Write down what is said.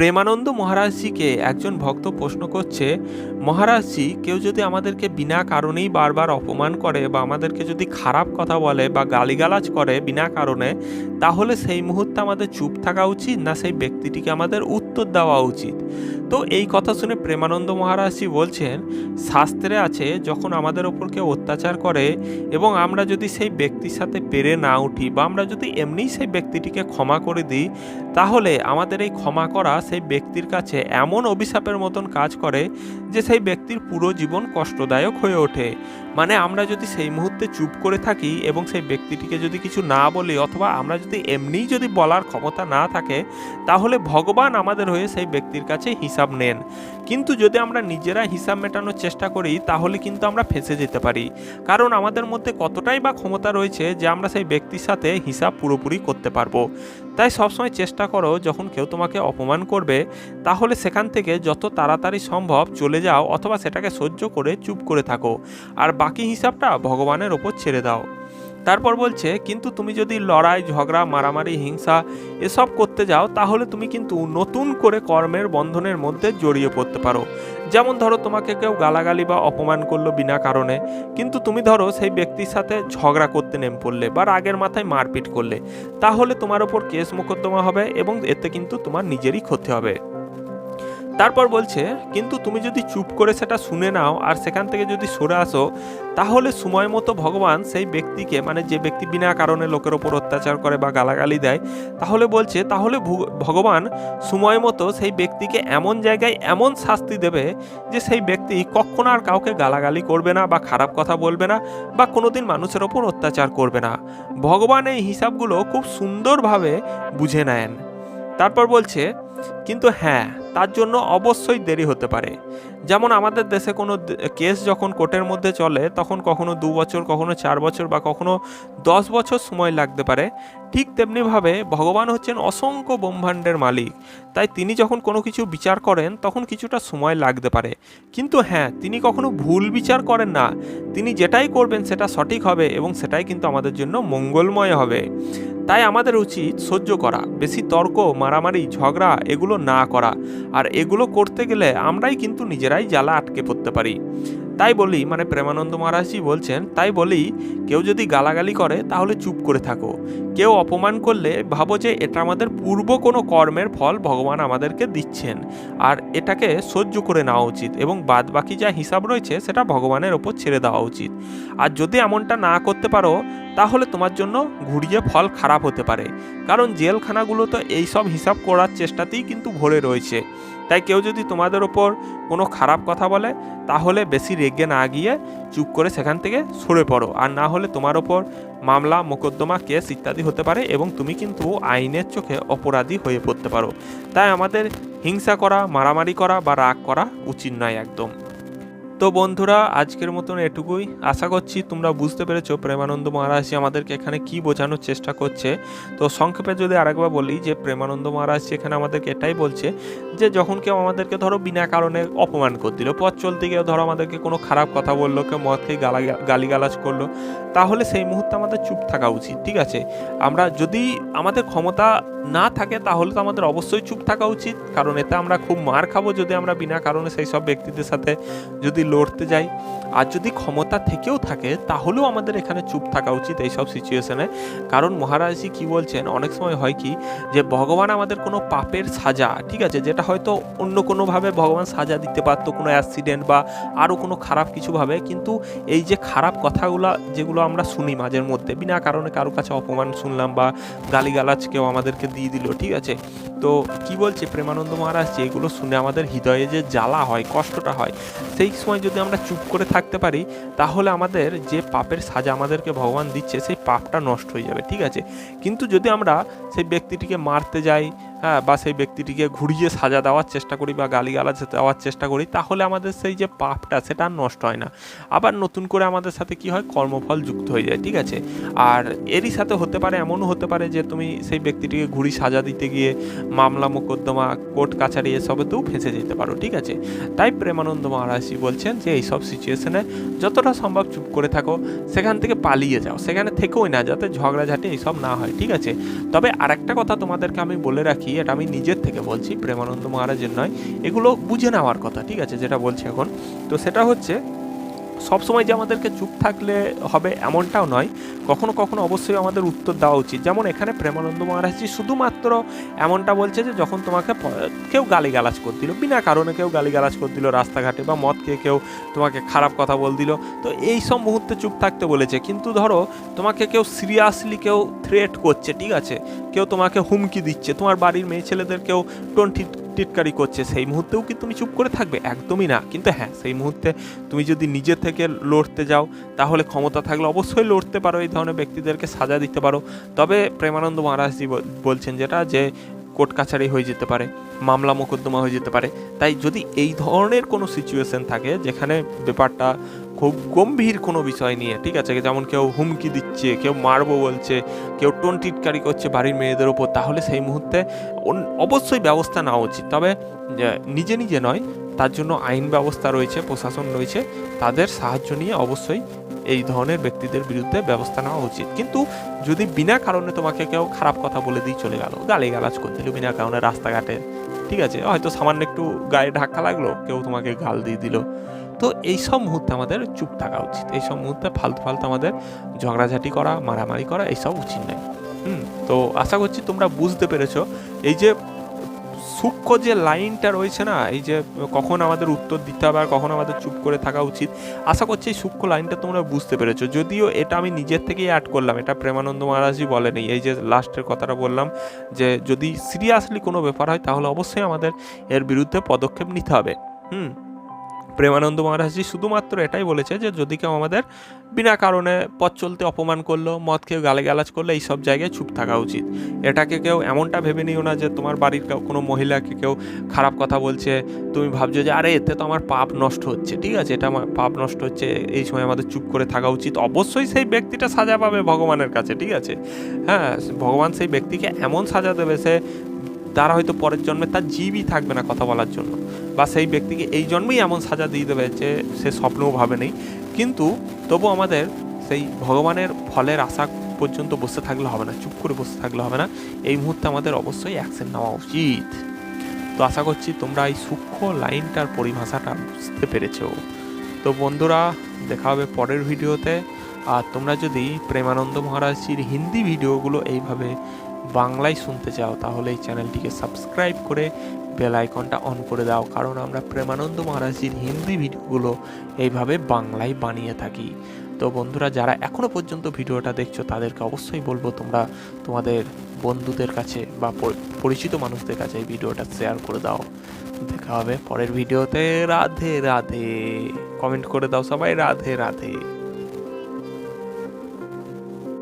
প্রেমানন্দ মহারাজজিকে একজন ভক্ত প্রশ্ন করছে, মহারাজজি, কেউ যদি আমাদেরকে বিনা কারণেই বারবার অপমান করে বা আমাদেরকে যদি খারাপ কথা বলে বা গালিগালাজ করে বিনা কারণে, তাহলে সেই মুহূর্তে আমাদের চুপ থাকা উচিত না সেই ব্যক্তিটিকে আমাদের উত্তর দেওয়া উচিত? তো এই কথা শুনে প্রেমানন্দ মহারাজজি বলছেন, শাস্ত্রে আছে, যখন আমাদের ওপর কেউ অত্যাচার করে এবং আমরা যদি সেই ব্যক্তির সাথে পেরে না উঠি বা আমরা যদি এমনিই সেই ব্যক্তিটিকে ক্ষমা করে দিই, তাহলে আমাদের এই ক্ষমা করা সেই ব্যক্তির কাছে এমন অভিশাপের মতন কাজ করে যে সেই ব্যক্তির পুরো জীবন কষ্টদায়ক হয়ে ওঠে। মানে আমরা যদি সেই মুহূর্তে চুপ করে থাকি এবং সেই ব্যক্তিটিকে যদি কিছু না বলি অথবা আমরা যদি এমনিই যদি বলার ক্ষমতা না থাকে, তাহলে ভগবান আমাদের হয়ে সেই ব্যক্তির কাছে হিসাব নেন। কিন্তু যদি আমরা নিজেরা হিসাব মেটানোর চেষ্টা করি, তাহলে কিন্তু আমরা ফেঁসে যেতে পারি। কারণ আমাদের মধ্যে কতটাই বা ক্ষমতা রয়েছে যে আমরা সেই ব্যক্তির সাথে হিসাব পুরোপুরি করতে পারব। তাই সবসময় চেষ্টা করো, যখন কেউ তোমাকে অপমান করবে, তাহলে সেখান থেকে যত তাড়াতাড়ি সম্ভব চলে যাও অথবা সেটাকে সহ্য করে চুপ করে থাকো। আর বাকি হিসাবটা ভগবানের ওপর ছেড়ে দাও। তারপর বলছে, কিন্তু তুমি যদি লড়াই, ঝগড়া, মারামারি, হিংসা এসব করতে যাও, তাহলে তুমি কিন্তু নতুন করে কর্মের বন্ধনের মধ্যে জড়িয়ে পড়তে পারো। যেমন ধরো তোমাকে কেউ গালাগালি বা অপমান করল বিনা কারণে, কিন্তু তুমি ধরো সেই ব্যক্তির সাথে ঝগড়া করতে নেমে পড়লে বা রাগের মাথায় মারপিট করলে, তাহলে তোমার ওপর কেস মোকদ্দমা হবে এবং এতে কিন্তু তোমার নিজেরই ক্ষতি হবে। তারপর বলছে, কিন্তু তুমি যদি চুপ করে সেটা শুনে নাও আর সেখান থেকে যদি সরে আসো, তাহলে সময় মতো ভগবান সেই ব্যক্তিকে মানে যে ব্যক্তি বিনা কারণে লোকের ওপর অত্যাচার করে বা গালাগালি দেয়, তাহলে বলছে, তাহলে ভগবান সময় মতো সেই ব্যক্তিকে এমন জায়গায় এমন শাস্তি দেবে যে সেই ব্যক্তি কখনো আর কাউকে গালাগালি করবে না বা খারাপ কথা বলবে না বা কোনোদিন মানুষের ওপর অত্যাচার করবে না। ভগবান এই হিসাবগুলো খুব সুন্দরভাবে বুঝে নেন। তারপর বলছে, কিন্তু হ্যাঁ তার জন্য অবশ্যই দেরি হতে পারে। যেমন আমাদের দেশে কোনো কেস যখন কোর্টের মধ্যে চলে, তখন কখনো দু বছর, কখনো চার বছর বা কখনো দশ বছর সময় লাগতে পারে। ঠিক তেমনিভাবে ভগবান হচ্ছেন অসংখ্য ব্রহ্মাণ্ডের মালিক। তাই তিনি যখন কোনো কিছু বিচার করেন, তখন কিছুটা সময় লাগতে পারে। কিন্তু হ্যাঁ তিনি কখনো ভুল বিচার করেন না। তিনি যেটাই করবেন, সেটা সঠিক হবে এবং সেটাই কিন্তু আমাদের জন্য মঙ্গলময় হবে। তাই আমাদের উচিত সহ্য করা, বেশি তর্ক, মারামারি, ঝগড়া এগুলো না করা। আর এগুলো করতে গেলে আমরাই কিন্তু নিজেরাই জ্বালা আটকে পড়তে পারি। তাই বলি মানে প্রেমানন্দ মহারাজজি বলছেন, তাই বলি, কেউ যদি গালাগালি করে, তাহলে চুপ করে থাকো। কেউ অপমান করলে, ভাবো যে এটা আমাদের পূর্ব কোনো কর্মের ফল ভগবান আমাদেরকে দিচ্ছেন। আর এটাকে সহ্য করে নেওয়া উচিত এবং বাদ বাকি যা হিসাব রয়েছে, সেটা ভগবানের ওপর ছেড়ে দেওয়া উচিত। আর যদি এমনটা না করতে পারো, তাহলে তোমার জন্য ঘুরিয়ে ফল খারাপ হতে পারে। কারণ জেলখানাগুলো তো এই সব হিসাব করার চেষ্টাতেই কিন্তু ভরে রয়েছে। তাই কেউ যদি তোমাদের ওপর কোনো খারাপ কথা বলে, তাহলে বেশি রেগে না গিয়ে চুপ করে সেখান থেকে সরে পড়ো। আর না হলে তোমার ওপর মামলা, মোকদ্দমা, কেস ইত্যাদি হতে পারে এবং তুমি কিন্তু আইনের চোখে অপরাধী হয়ে পড়তে পারো। তাই আমাদের হিংসা করা, মারামারি করা বা রাগ করা উচিত নয় একদম। তো বন্ধুরা, আজকের মতন এটুকুই। আশা করছি তোমরা বুঝতে পেরেছ, প্রেমানন্দ মহারাজজি আমাদেরকে এখানে কি বোঝানোর চেষ্টা করছে। তো সংক্ষেপে যদি আরেকবার বলি যে, প্রেমানন্দ মহারাজজি এখানে আমাদেরকে এটাই বলছে যে, যখন কেউ আমাদেরকে ধরো বিনা কারণে অপমান করে দিল, পথ চলতে গিয়ে ধরো আমাদেরকে কোনো খারাপ কথা বলল, কেউ মদ খেয়ে গালা, গালিগালাজ করল, তাহলে সেই মুহূর্তে আমাদের চুপ থাকা উচিত, ঠিক আছে? আমরা যদি আমাদের ক্ষমতা না থাকে, তাহলে তো আমাদের অবশ্যই চুপ থাকা উচিত, কারণ এতে আমরা খুব মার খাব যদি আমরা বিনা কারণে সেই সব ব্যক্তিদের সাথে যদি লড়তে যাই। আর যদি ক্ষমতা থেকেও থাকে, তাহলেও আমাদের এখানে চুপ থাকা উচিত এইসব সিচুয়েশনে কারণ মহারাজজি কি বলছেন, অনেক সময় হয় কি যে ভগবান আমাদের কোনো পাপের সাজা, ঠিক আছে, যেটা হয়তো অন্য কোনোভাবে ভগবান সাজা দিতে পারতো, কোনো অ্যাক্সিডেন্ট বা আরও কোনো খারাপ কিছুভাবে কিন্তু এই যে খারাপ কথাগুলো যেগুলো আমরা শুনি মাঝের মধ্যে, বিনা কারণে কারও কাছে অপমান শুনলাম বা গালিগালাজ কেউ আমাদেরকে দিয়ে দিল, ঠিক আছে। তো কি বলছে প্রেমানন্দ মহারাজ যে এগুলো শুনে আমাদের হৃদয়ে যে জ্বালা হয়, কষ্টটা হয়, সেই সময় যদি আমরা চুপ করে থাকতে পারি, তাহলে আমাদের যে পাপের সাজা আমাদেরকে ভগবান দিচ্ছে, সেই পাপটা নষ্ট হয়ে যাবে, ঠিক আছে? কিন্তু যদি আমরা সেই ব্যক্তিটিকে মারতে যাই হ্যাঁ বা সেই ব্যক্তিটিকে ঘুরিয়ে সাজা দেওয়ার চেষ্টা করি বা গালি গালিগালাজ দেওয়ার চেষ্টা করি, তাহলে আমাদের সেই যে পাপটা, সেটা আর নষ্ট হয় না। আবার নতুন করে আমাদের সাথে কি হয়? কর্মফল যুক্ত হয়ে যায়, ঠিক আছে? আর এরই সাথে হতে পারে, এমনও হতে পারে যে তুমি সেই ব্যক্তিটিকে ঘুরি সাজা দিতে গিয়ে মামলা, মোকদ্দমা, কোর্ট, কাছারি এসবেতেও ফেঁসে যেতে পারো, ঠিক আছে? তাই প্রেমানন্দ মহারাজজি বলছেন যে এইসব সিচুয়েশনে যতটা সম্ভব চুপ করে থাকো, সেখান থেকে পালিয়ে যাও, সেখানে থেকেই না যাতে ঝগড়াঝাটি এইসব না হয়, ঠিক আছে? তবে আরেকটা কথা তোমাদেরকে আমি বলে রাখি কি, এটা আমি নিজের থেকে বলছি, প্রেমানন্দ মহারাজের নয়, এগুলো বুঝে নেওয়ার কথা, ঠিক আছে, যেটা বলছি এখন। তো সেটা হচ্ছে সবসময় যে আমাদেরকে চুপ থাকলে হবে এমনটাও নয়। কখনো কখনো অবশ্যই আমাদের উত্তর দেওয়া উচিত। যেমন এখানে প্রেমানন্দ মহারাজজি শুধুমাত্র এমনটা বলছে যে, যখন তোমাকে কেউ গালিগালাজ করে দিল, বিনা কারণে কেউ গালিগালাজ করে দিল রাস্তাঘাটে বা মদ খেয়ে কেউ তোমাকে খারাপ কথা বল দিল, তো এই সব মুহূর্তে চুপ থাকতে বলেছে। কিন্তু ধরো, তোমাকে কেউ সিরিয়াসলি কেউ থ্রেট করছে, ঠিক আছে? কেউ তোমাকে হুমকি দিচ্ছে, তোমার বাড়ির মেয়ে ছেলেদের কেউ টোন টিট- টিটকারি করছে, সেই মুহূর্তেও কি তুমি চুপ করে থাকবে? একদমই না। কিন্তু হ্যাঁ সেই মুহূর্তে তুমি যদি নিজে থেকে লড়তে যাও, তাহলে ক্ষমতা থাকলে অবশ্যই লড়তে পারো, এই ধরনের ব্যক্তিদেরকে সাজা দিতে পারো। তবে প্রেমানন্দ মহারাজজি বলছেন যেটা, যে কোর্ট কাছারি হয়ে যেতে পারে, মামলা মোকদ্দমা হয়ে যেতে পারে। তাই যদি এই ধরনের কোনো সিচুয়েশন থাকে, যেখানে ব্যাপারটা খুব গম্ভীর কোনো বিষয় নিয়ে, ঠিক আছে? যেমন কেউ হুমকি দিচ্ছে, কেউ মারবো বলছে, কেউ টোন টিটকারি করছে বাড়ির মেয়েদের ওপর, তাহলে সেই মুহূর্তে অবশ্যই ব্যবস্থা নেওয়া উচিত। তবে নিজে নিজে নয়, তার জন্য আইন ব্যবস্থা রয়েছে, প্রশাসন রয়েছে, তাদের সাহায্য নিয়ে অবশ্যই এই ধরনের ব্যক্তিদের বিরুদ্ধে ব্যবস্থা নেওয়া উচিত। কিন্তু যদি বিনা কারণে তোমাকে কেউ খারাপ কথা বলে দিয়ে চলে গেল গালি গালাজ করে দিল বিনা কারণে রাস্তাঘাটে, ঠিক আছে? হয়তো সামান্য একটু গায়ে ধাক্কা লাগল, কেউ তোমাকে গাল দিয়ে দিল। তো এই সব মুহূর্তে আমাদের চুপ থাকা উচিত। এই সব মুহূর্তে ফালতু ফালতু আমাদের ঝগড়াঝাটি করা, মারামারি করা এইসব উচিত নয়। হুম, তো আশা করছি তোমরা বুঝতে পেরেছ। এই যে সূক্ষ্ম যে লাইনটা রয়েছে না, এই যে কখন আমাদের উত্তর দিতে হবে আর কখন আমাদের চুপ করে থাকা উচিত, আশা করছি এই সূক্ষ্ম লাইনটা তোমরা বুঝতে পেরেছ। যদিও এটা আমি নিজের থেকেই অ্যাড করলাম, এটা প্রেমানন্দ মহারাজই বলেনি। এই যে লাস্টের কথাটা বললাম যে যদি সিরিয়াসলি কোনো ব্যাপার হয়, তাহলে অবশ্যই আমাদের এর বিরুদ্ধে পদক্ষেপ নিতে হবে। হুম প্রেমানন্দ মহারাজজি শুধুমাত্র এটাই বলেছে যে যদি কেউ আমাদের বিনা কারণে পথ চলতে অপমান করল, মদ কেউ গালাগালাজ করল এই সব জায়গায় চুপ থাকা উচিত। এটাকে কেউ এমনটা ভেবে নিও না যে তোমার বাড়ির কোনো মহিলাকে কেউ খারাপ কথা বলছে, তুমি ভাবছ যে, আরে, এতে তো আমার পাপ নষ্ট হচ্ছে। ঠিক আছে, এটা আমার পাপ নষ্ট হচ্ছে, এই সময় আমাদের চুপ করে থাকা উচিত। অবশ্যই সেই ব্যক্তিটা সাজা পাবে ভগবানের কাছে, ঠিক আছে? হ্যাঁ ভগবান সেই ব্যক্তিকে এমন সাজা দেবে সে, তারা হয়তো পরের জন্মে তার জীবই থাকবে না কথা বলার জন্য। বা সেই ব্যক্তিকে এই জন্মেই এমন সাজা দিয়ে দেবে যে সে স্বপ্নও ভাবে নেই। কিন্তু তবু আমাদের সেই ভগবানের ফলের আশা পর্যন্ত বসে থাকলে হবে না, চুপ করে বসে থাকলে হবে না। এই মুহূর্তে আমাদের অবশ্যই অ্যাকশন নেওয়া উচিত। তো আশা করছি তোমরা এই সূক্ষ্ম লাইনটার পরিভাষাটা বুঝতে পেরেছ। তো বন্ধুরা, দেখা হবে পরের ভিডিওতে আর তোমরা যদি প্রেমানন্দ মহারাজজির হিন্দি ভিডিওগুলো এইভাবে বাংলায় শুনতে চাও, তাহলে এই চ্যানেলটিকে সাবস্ক্রাইব করে বেল আইকনটা অন করে দাও, কারণ আমরা প্রেমানন্দ মহারাজজির হিন্দি ভিডিওগুলো এইভাবে বাংলায় বানিয়ে থাকি। তো বন্ধুরা, যারা এখনও পর্যন্ত ভিডিওটা দেখছ, তাদেরকে অবশ্যই বলব তোমরা তোমাদের বন্ধুদের কাছে বা পরিচিত মানুষদের কাছে এই ভিডিওটা শেয়ার করে দাও। দেখা হবে পরের ভিডিওতে। রাধে রাধে। কমেন্ট করে দাও সবাই, রাধে রাধে।